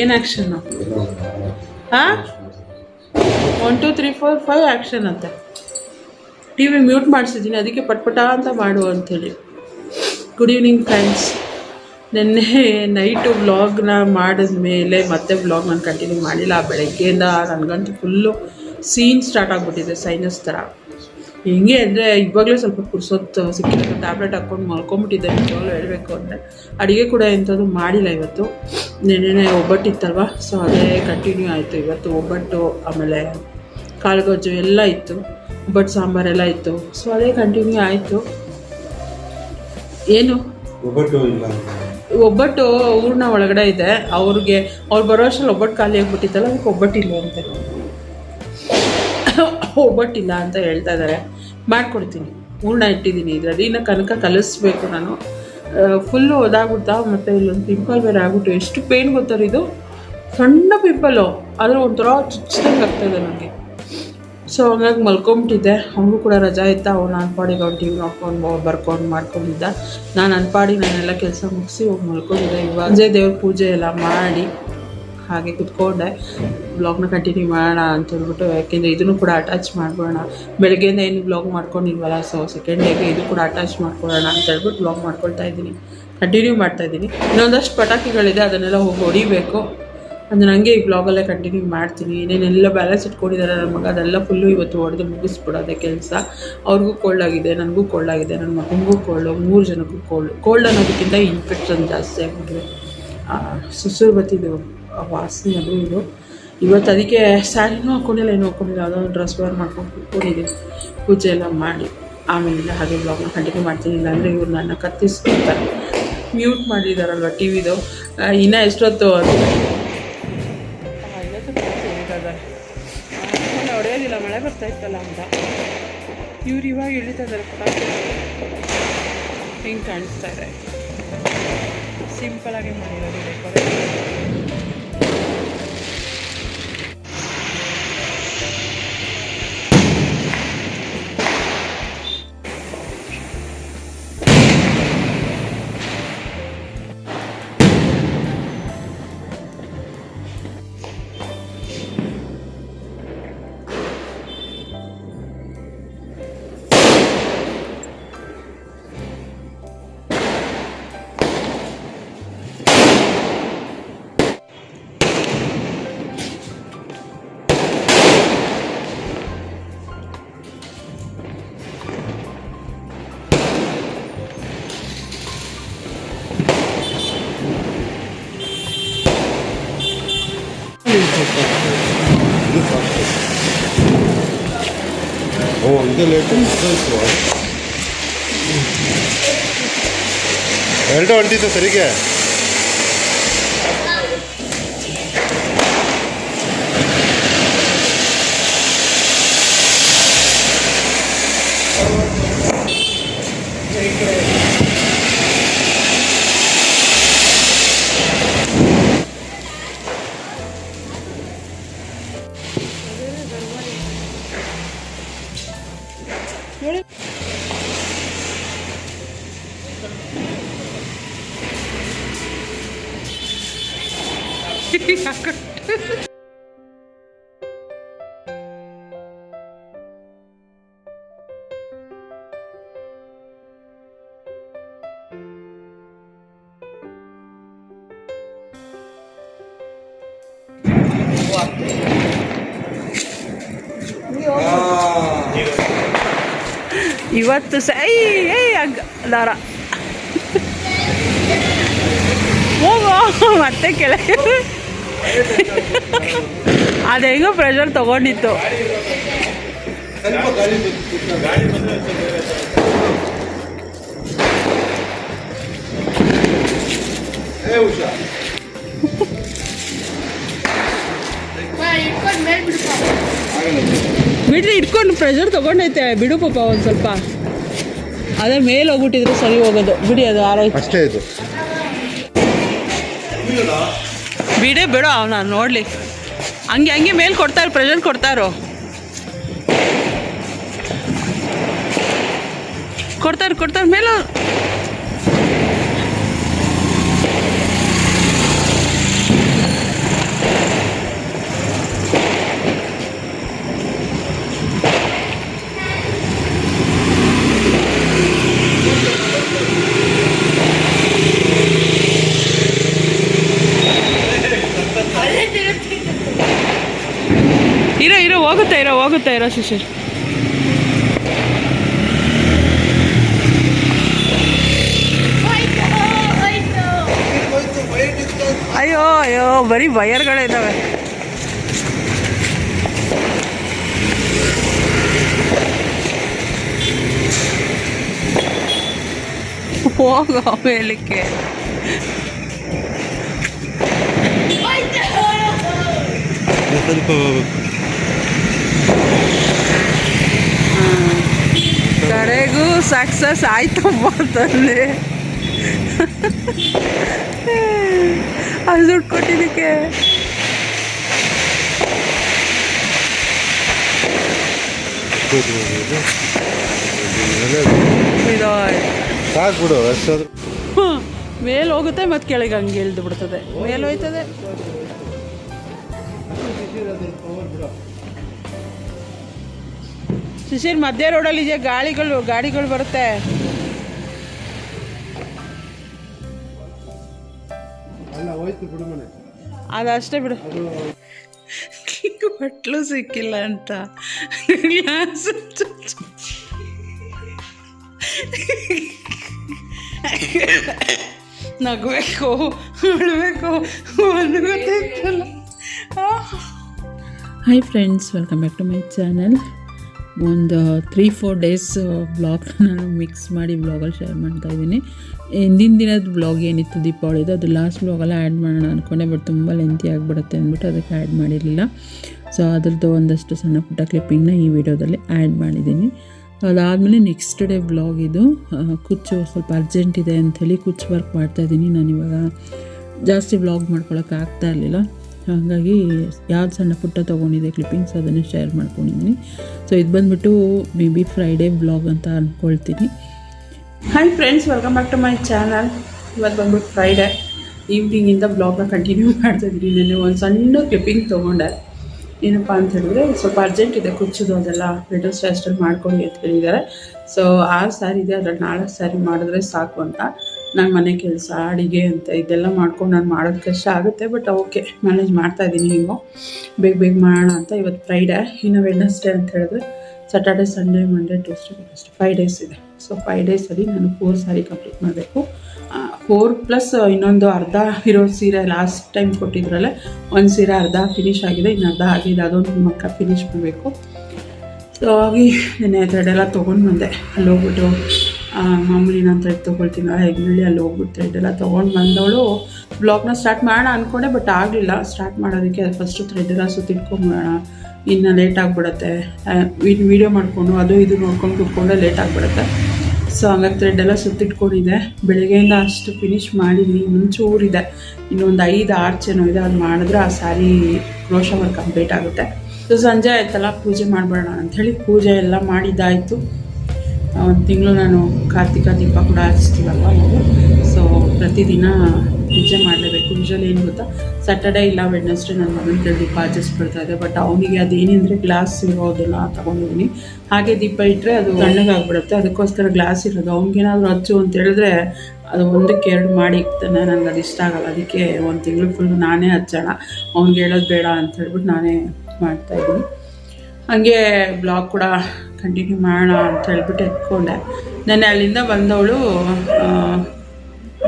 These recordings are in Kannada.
ಏನು ಆ್ಯಕ್ಷನ್ನು ಹಾಂ? One two three four five action ಅಂತೆ. ಟಿ ವಿ ಮ್ಯೂಟ್ ಮಾಡಿಸಿದ್ದೀನಿ, ಅದಕ್ಕೆ ಪಟ್ಪಟ ಅಂತ ಮಾಡು ಅಂಥೇಳಿ. ಗುಡ್ ಈವ್ನಿಂಗ್ ಫ್ರೆಂಡ್ಸ್ ನಿನ್ನೆ ನೈಟು ವ್ಲಾಗ್ನ ಮಾಡಿದ ಮೇಲೆ ಮತ್ತೆ ವ್ಲಾಗ್ ನಾನು ಕಂಟಿನ್ಯೂ ಮಾಡಿಲ್ಲ, ಬೆಳಗ್ಗೆಯಿಂದ ನನಗಂತೂ ಫುಲ್ಲು ಸೀನ್ ಸ್ಟಾರ್ಟ್ ಆಗಿಬಿಟ್ಟಿದೆ ಸೈನಸ್ ಥರ ಹೆಂಗೆ ಅಂದರೆ ಇವಾಗಲೇ ಸ್ವಲ್ಪ ಪುರ್ಸೊತ್ತು ಸಿಕ್ಕಿರೋ ಟ್ಯಾಬ್ಲೆಟ್ ಹಾಕ್ಕೊಂಡು ಮಲ್ಕೊಂಬಿಟ್ಟಿದ್ದೆ ನಿಜವಾಗ್ಲೂ ಹೇಳಬೇಕು ಅಂದರೆ. ಅಡುಗೆ ಕೂಡ ಎಂಥದ್ದು ಮಾಡಿಲ್ಲ ಇವತ್ತು. ನೆನ್ನೆ ಒಬ್ಬಟ್ಟಿತ್ತಲ್ವ ಸೊ ಅದೇ ಕಂಟಿನ್ಯೂ ಆಯಿತು ಇವತ್ತು ಒಬ್ಬಟ್ಟು ಆಮೇಲೆ ಕಾಳುಗೊಜ್ಜು ಎಲ್ಲ ಇತ್ತು. ಒಬ್ಬಟ್ಟು ಸಾಂಬಾರೆಲ್ಲ ಇತ್ತು. ಸೊ ಅದೇ ಕಂಟಿನ್ಯೂ ಆಯಿತು. ಏನು? ಒಬ್ಬಟ್ಟು ಇಲ್ಲ ಒಬ್ಬಟ್ಟು ಊರಿನ ಒಳಗಡೆ ಇದೆ. ಅವ್ರಿಗೆ ಅವ್ರು ಬರೋ ಅಷ್ಟರಲ್ಲಿ ಒಬ್ಬಟ್ಟು ಖಾಲಿ ಆಗಿಬಿಟ್ಟಿತ್ತಲ್ಲ ಅದಕ್ಕೆ ಒಬ್ಬಟ್ಟಿಲ್ಲ ಅಂತೆ ಒಬ್ಬಟ್ಟಿಲ್ಲ ಅಂತ ಹೇಳ್ತಾ ಇದ್ದಾರೆ ಮಾಡಿಕೊಡ್ತೀನಿ. ಹೂರ್ಣ ಇಟ್ಟಿದ್ದೀನಿ. ಇದರಲ್ಲಿ ಇನ್ನು ಕನಕ ಕಲಿಸ್ಬೇಕು ನಾನು. ಫುಲ್ಲು ಒದಾಗ್ಬಿಡ್ತಾ ಮತ್ತು ಇಲ್ಲೊಂದು ಪಿಂಪಲ್ ಬೇರೆ ಆಗ್ಬಿಟ್ಟು ಎಷ್ಟು ಪೇನ್ ಗೊತ್ತಾರೆ ಇದು? ಸಣ್ಣ ಪಿಂಪಲ್ಲು ಆದರೆ ಒಂಥರ ಚುಚ್ಚಿದಂಗೆ ಆಗ್ತಾಯಿದೆ ನನಗೆ ಸೊ ಹಂಗಾಗಿ ಮಲ್ಕೊಂಬಿಟ್ಟಿದ್ದೆ. ಅವನು ಕೂಡ ರಜಾ ಇತ್ತಾ ಅವ್ನು ನನ್ನ ಪಾಡಿಗೆ ಅವ್ನು ಟಿ ವಿ ನೋಡ್ಕೊಂಡು ಬರ್ಕೊಂಡು ಮಾಡ್ಕೊಂಡಿದ್ದ. ನಾನು ನನ್ನ ನಾನೆಲ್ಲ ಕೆಲಸ ಮುಗಿಸಿ ಹೋಗಿ ಮಲ್ಕೊಂಡಿದ್ದೆ. ಇವಾಗ ದೇವ್ರ ಪೂಜೆ ಎಲ್ಲ ಮಾಡಿ. ಹಾಗೆ ಕುತ್ಕೊಂಡೆ. ಬ್ಲಾಗ್ನ ಕಂಟಿನ್ಯೂ ಮಾಡೋಣ ಅಂತ ಹೇಳ್ಬಿಟ್ಟು, ಯಾಕೆಂದರೆ ಇದನ್ನು ಕೂಡ ಅಟ್ಯಾಚ್ ಮಾಡ್ಕೊಳ್ಳೋಣ. ಬೆಳಗ್ಗೆಯಿಂದ ಏನು ಬ್ಲಾಗ್ ಮಾಡ್ಕೊಂಡಿಲ್ವಲ್ಲ ಸೊ ಸೆಕೆಂಡ್ ಡೇಗೆ ಇದು ಕೂಡ ಅಟ್ಯಾಚ್ ಮಾಡ್ಕೊಳ್ಳೋಣ ಅಂತ ಹೇಳ್ಬಿಟ್ಟು ಬ್ಲಾಗ್ ಮಾಡ್ಕೊಳ್ತಾ ಇದ್ದೀನಿ. ಕಂಟಿನ್ಯೂ ಮಾಡ್ತಾ ಇದ್ದೀನಿ. ಇನ್ನೊಂದಷ್ಟು ಪಟಾಕಿಗಳಿದೆ, ಅದನ್ನೆಲ್ಲ ಹೋಗಿ ಹೊಡಿಬೇಕು. ಅಂದರೆ ನನಗೆ ಈ ಬ್ಲಾಗಲ್ಲೇ ಕಂಟಿನ್ಯೂ ಮಾಡ್ತೀನಿ. ಏನೇನೆಲ್ಲ ಬ್ಯಾಲೆನ್ಸ್ ಇಟ್ಕೊಂಡಿದ್ದಾರೆ ನನ್ನ ಮಗ, ಅದೆಲ್ಲ ಫುಲ್ಲು ಇವತ್ತು ಹೊಡೆದು ಮುಗಿಸ್ಬಿಡೋದೆ ಕೆಲಸ. ಅವ್ರಿಗೂ ಕೋಲ್ಡ್ ಆಗಿದೆ, ನನಗೂ ಕೋಲ್ಡ್ ಆಗಿದೆ, ನನ್ನ ಮಗನಿಗೂ ಕೋಲ್ಡು ಮೂರು ಜನಕ್ಕೂ ಕೋಲ್ಡ್ ಕೋಲ್ಡ್ ಅನ್ನೋದಕ್ಕಿಂತ ಇನ್ಫೆಕ್ಷನ್ ಜಾಸ್ತಿ ಆಗಿಬಿಟ್ರೆ ಸುಸುರು ಬತ್ತಿದ್ದು ವಾಸನೆ ಅದು ಇದು. ಇವತ್ತು ಅದಕ್ಕೆ ಸ್ಯಾರಿನೂ ಹಾಕ್ಕೊಂಡಿಲ್ಲ ಏನೂ ಹಾಕ್ಕೊಂಡಿಲ್ಲ ಯಾವುದೋ ಒಂದು ಡ್ರೆಸ್ ವೇರ್ ಮಾಡ್ಕೊಂಡು ಕೂತ್ಕೊಂಡಿದ್ದೀನಿ ಪೂಜೆ ಎಲ್ಲ ಮಾಡಿ. ಆಮೇಲೆ ಹಾಗೆ ಬ್ಲಾಗ್ನ ಕಂಟಿನ್ಯೂ ಮಾಡ್ತೀನಿ. ಇಲ್ಲಾಂದರೆ ಇವ್ರು ನನ್ನ ಕತ್ತಿಸ್ಕೊಳ್ತಾರೆ ಮ್ಯೂಟ್ ಮಾಡಿದಾರಲ್ವ ಟಿ ವಿದು ಇನ್ನೂ ಎಷ್ಟೊತ್ತು? ಹೊಡೆಯೋದಿಲ್ಲ, ಮಳೆ ಬರ್ತಾ ಇತ್ತಲ್ಲ ಅಂತ. ಇವ್ರು ಇವಾಗ ಇಳಿತಾ ಪಟಾಕಿ ಹಿಂಗೆ ಕಾಣಿಸ್ತಾ ಇದೆ? ಸಿಂಪಲಾಗಿ ಮಾಡಿರೋದು ಡೆಕೋರೇಷನ್ ಇದು ಓ ಇದು ಲೇಟು ಎರಡು ಹೊಂಟಿತ್ತು ಸರಿಗೆ. ಇವತ್ತು ಸ ಐ ಐ ಅಗ್ ದಾರ ಹೋಗೋ ಮತ್ತೆ ಕೆಳಗೆ ಅದು ಹೆಂಗೋ ಪ್ರೆಷರ್ ತಗೊಂಡಿತ್ತು ಏ ಬಿಡ್ರಿ ಇಟ್ಕೊಂಡು ಪ್ರೆಷರ್ ತಗೊಂಡೈತೆ ಬಿಡು ಪಾಪ ಒಂದು ಸ್ವಲ್ಪ. ಅದೇ ಮೇಲೆ ಹೋಗ್ಬಿಟ್ಟಿದ್ರೆ ಸರಿ ಹೋಗೋದು. ಬಿಡಿ ಅದು ಆರೋಗ್ಯ ಅಷ್ಟೇ ಇದು. ಬಿಡಿ ಬಿಡು ಅವನ ನೋಡಲಿ. ಹಂಗೆ ಹಂಗೆ ಮೇಲೆ ಕೊಡ್ತಾರೆ ಪ್ರೆಷರ್ ಕೊಡ್ತಾರೋ? ಕೊಡ್ತಾರೆ ಕೊಡ್ತಾರೆ ಮೇಲೆ ಹೋಗುತ್ತೆ ಇರೋ ಶಿಶಿರ್ ಅಯ್ಯೋ ಅಯ್ಯೋ ಬರೀ ವಯರ್ಗಳಿದ್ದಾವೆ ಹೋಗೋ ಮೇಲಕ್ಕೆ ಕಡೆಗೂ ಸಕ್ಸಸ್ ಆಯ್ತು ಅಂತಂದೆ. ಅಲ್ಲಿ ದುಡ್ಡು ಕೊಟ್ಟಿದ್ದಕ್ಕೆ. ಮೇಲೆ ಹೋಗುತ್ತೆ ಮತ್ತೆ ಕೆಳಗೆ ಹಂಗೆ ಇಳಿದು ಬಿಡ್ತದೆ. ಮೇಲೆ ಹೋಯ್ತದೆ. ಶಿಶಿರ್ ಮಧ್ಯ ರೋಡಲ್ಲಿ ಇದೆ ಗಾಳಿಗಳು ಗಾಡಿಗಳು ಬರುತ್ತೆ. ಅಲ್ಲ ಹೋಯ್ತು ಬಿಡು ಮನೆ. ಅದಷ್ಟೇ ಬಿಡು. ಬಟ್ಲು ಸಿಕ್ಕಿಲ್ಲ ಅಂತ. ಗ್ಲಾಸ್ ನಗಬೇಕು ಅಳಬೇಕು hi friends welcome back to my channel ಒಂದು ತ್ರೀ ಫೋರ್ ಡೇಸ್ ಬ್ಲಾಗ್ ನಾನು ಮಿಕ್ಸ್ ಮಾಡಿ ಬ್ಲಾಗಲ್ಲಿ ಶೇರ್ ಮಾಡ್ತಾ ಇದ್ದೀನಿ. ಹಿಂದಿನ ದಿನದ ಬ್ಲಾಗ್ ಏನಿತ್ತು ದೀಪಾವಳಿದು, ಅದು ಲಾಸ್ಟ್ ಬ್ಲಾಗೆಲ್ಲ ಆ್ಯಡ್ ಮಾಡೋಣ ಅಂದ್ಕೊಂಡೆ ಬಟ್ ತುಂಬ ಲೆಂತಿ ಆಗಿಬಿಡುತ್ತೆ ಅಂದ್ಬಿಟ್ಟು ಅದಕ್ಕೆ ಆ್ಯಡ್ ಮಾಡಿರಲಿಲ್ಲ. ಸೊ ಅದ್ರದ್ದು ಒಂದಷ್ಟು ಸಣ್ಣ ಪುಟ್ಟ ಕ್ಲಿಪ್ಪಿಂಗ್ನ ಈ ವಿಡಿಯೋದಲ್ಲಿ ಆ್ಯಡ್ ಮಾಡಿದ್ದೀನಿ. ಅದಾದಮೇಲೆ ನೆಕ್ಸ್ಟ್ ಡೇ ಬ್ಲಾಗ್ ಇದು. ಕುಚ್ಚು ಸ್ವಲ್ಪ ಅರ್ಜೆಂಟ್ ಇದೆ ಅಂಥೇಳಿ ಕುಚ್ಚು ವರ್ಕ್ ಮಾಡ್ತಾಯಿದ್ದೀನಿ ನಾನಿವಾಗ ಜಾಸ್ತಿ ಬ್ಲಾಗ್ ಮಾಡ್ಕೊಳಕ್ಕೆ ಆಗ್ತಾ ಇರಲಿಲ್ಲ. ಹಾಗಾಗಿ ಯಾವ್ದು ಸಣ್ಣ ಪುಟ್ಟ ತೊಗೊಂಡಿದೆ ಕ್ಲಿಪ್ಪಿಂಗ್ಸ್ ಅದನ್ನು ಶೇರ್ ಮಾಡ್ಕೊಂಡಿದ್ದೀನಿ. ಸೊ ಇದು ಬಂದುಬಿಟ್ಟು ಮೇ ಬಿ ಫ್ರೈಡೇ ಬ್ಲಾಗ್ ಅಂತ ಅಂದ್ಕೊಳ್ತೀನಿ hi friends welcome back to my channel ಇವತ್ತು ಬಂದ್ಬಿಟ್ಟು ಫ್ರೈಡೇ ಈವ್ನಿಂಗಿಂದ ಬ್ಲಾಗ್ನ ಕಂಟಿನ್ಯೂ ಮಾಡ್ತಾಯಿದ್ದೀನಿ ನಾನು ಒಂದು ಸಣ್ಣ ಕ್ಲಿಪ್ಪಿಂಗ್ ತೊಗೊಂಡೆ. ಏನಪ್ಪ ಅಂತ ಹೇಳಿದ್ರೆ, ಸ್ವಲ್ಪ ಅರ್ಜೆಂಟ್ ಇದೆ ಕುಚ್ಚೋದು ಅದೆಲ್ಲ ಲೇಟೆಸ್ಟ್ ಸ್ಟೈಸ್ಟಲ್ಲಿ ಮಾಡ್ಕೊಂಡು ಅಂತ ಹೇಳಿದ್ದಾರೆ ಸೊ ಆರು ಸ್ಯಾರಿ ಇದೆ, ಅದ್ರಲ್ಲಿ ನಾಲ್ಕು ಸ್ಯಾರಿ ಮಾಡಿದ್ರೆ ಸಾಕು ಅಂತ. ನಾನು ಮನೆ ಕೆಲಸ, ಅಡಿಗೆ ಅಂತ ಇದೆಲ್ಲ ಮಾಡ್ಕೊಂಡು ನಾನು ಮಾಡೋದು ಕಷ್ಟ ಆಗುತ್ತೆ ಬಟ್ ಓಕೆ ಮ್ಯಾನೇಜ್ ಮಾಡ್ತಾ ಇದ್ದೀನಿ ನೀವು ಬೇಗ ಬೇಗ ಮಾಡೋಣ ಅಂತ ಇವತ್ತು ಫ್ರೈಡೇ ಇನ್ನು ವೆಡ್ನೆಸ್ಡೇ ಅಂತ ಹೇಳಿದ್ರೆ Saturday Sunday Monday Tuesday Wednesday five days ಇದೆ. ಸೊ ಫೈವ್ ಡೇಸಲ್ಲಿ ನಾನು ಫೋರ್ ಸ್ಯಾರಿ ಕಂಪ್ಲೀಟ್ ಮಾಡಬೇಕು. ಫೋರ್ ಪ್ಲಸ್ ಇನ್ನೊಂದು ಅರ್ಧ ಇರೋ ಸೀರೆ ಲಾಸ್ಟ್ ಟೈಮ್ ಕೊಟ್ಟಿದ್ರಲ್ಲೇ, ಒಂದು ಸೀರೆ ಅರ್ಧ ಫಿನಿಶ್ ಆಗಿದೆ, ಇನ್ನು ಅರ್ಧ ಆಗಿದೆ ಅದೊಂದು ಮಕ್ಕ ಫಿನಿಶ್ ಮಾಡಬೇಕು. ಸೊ ಹಾಗೆ ನೆನೆ ಥ್ರೆಡ್ ತೊಗೊಂಡು ಬಂದೆ. ಅಲ್ಲಿ ಹೋಗ್ಬಿಟ್ಟು ಮಾಮೂಲಿ ನಾನು ಥ್ರೆಡ್ ತೊಗೊಳ್ತೀನಿ. ಹೆಗ್ನಳ್ಳಿ ಅಲ್ಲಿ ಹೋಗ್ಬಿಟ್ಟು ಎಲ್ಲ ತೊಗೊಂಡು ಬಂದವಳು. ಬ್ಲಾಗ್ನ ಸ್ಟಾರ್ಟ್ ಮಾಡೋಣ ಅಂದ್ಕೊಂಡೆ ಬಟ್ ಆಗಲಿಲ್ಲ. ಸ್ಟಾರ್ಟ್ ಮಾಡೋದಕ್ಕೆ ಫಸ್ಟು ಥ್ರೆಡ್ ಎಲ್ಲ ಸುತ್ತಿಟ್ಕೊಂಬಿಡೋಣ ಇನ್ನು ಲೇಟ್ ಆಗಿಬಿಡತ್ತೆ. ವೀಡಿಯೋ ಮಾಡಿಕೊಂಡು, ಅದು ಇದು ನೋಡ್ಕೊಂಡು ಕುತ್ಕೊಂಡೆ ಲೇಟ್ ಆಗಿಬಿಡತ್ತೆ. ಸೊ ಹಂಗಾಗಿ ಥ್ರೆಡ್ ಎಲ್ಲ ಸುತ್ತಿಟ್ಕೊಂಡಿದ್ದೆ. ಬೆಳಗ್ಗೆಯಿಂದ ಅಷ್ಟು ಫಿನಿಶ್ ಮಾಡಿದ್ವಿ. ಮುಂಚೂರಿದೆ. ಇನ್ನೊಂದು ಐದು ಆರ್ಚೇನೋ ಇದೆ, ಅದು ಮಾಡಿದ್ರೆ ಆ ಸ್ಯಾರಿ ರೋಷ ವರ್ಕ್ ಕಂಪ್ಲೀಟ್ ಆಗುತ್ತೆ. ಸೊ ಸಂಜೆ ಆಯ್ತಲ್ಲ, ಪೂಜೆ ಮಾಡಿಬಿಡೋಣ ಅಂಥೇಳಿ ಪೂಜೆ ಎಲ್ಲ ಮಾಡಿದ್ದಾಯಿತು. ಒಂದು ತಿಂಗಳು ನಾನು ಕಾರ್ತಿಕ ದೀಪ ಕೂಡ ಹಚ್ತೀವಲ್ವ ನಾವು ಸೊ ಪ್ರತಿದಿನ ಪೂಜೆ ಮಾಡಲೇಬೇಕು. ಯೂಶಲಿ ಏನು ಗೊತ್ತಾ? ಸ್ಯಾಟರ್ಡೇ ಇಲ್ಲ ವೆಡ್ನೆಸ್ಡೇ ನನ್ನ ಮಗನ ಕೈ ದೀಪ ಆಚರಿಸ್ಬಿಡ್ತಾ ಇದೆ ಬಟ್ ಅವನಿಗೆ ಅದೇನೆಂದರೆ ಗ್ಲಾಸ್ ಇರೋದನ್ನ ತೊಗೊಂಡಿದ್ದೀನಿ ಹಾಗೆ ದೀಪ ಇಟ್ಟರೆ ಅದು ತಣ್ಣಗಾಗ್ಬಿಡುತ್ತೆ. ಅದಕ್ಕೋಸ್ಕರ ಗ್ಲಾಸ್ ಇರೋದು. ಅವ್ನಿಗೇನಾದರೂ ಹಚ್ಚು ಅಂತ ಹೇಳಿದ್ರೆ ಅದು ಒಂದಕ್ಕೆ ಎರಡು ಮಾಡಿ ಇಕ್ತಾನೆ ನನಗೆ ಅದು ಇಷ್ಟ ಆಗಲ್ಲ. ಅದಕ್ಕೆ ಒಂದು ತಿಂಗಳು ಫುಲ್ ನಾನೇ ಹಚ್ಚೋಣ. ಅವ್ನಿಗೆ ಹೇಳೋದು ಬೇಡ ಅಂತ ಹೇಳ್ಬಿಟ್ಟು ನಾನೇ ಮಾಡ್ತಾಯಿದ್ದೀನಿ ಹಾಗೆ ಬ್ಲಾಗ್ ಕೂಡ ಕಂಟಿನ್ಯೂ ಮಾಡೋಣ ಅಂತ ಹೇಳ್ಬಿಟ್ಟು ಎತ್ಕೊಂಡೆ. ನಾನು ಅಲ್ಲಿಂದ ಬಂದವಳು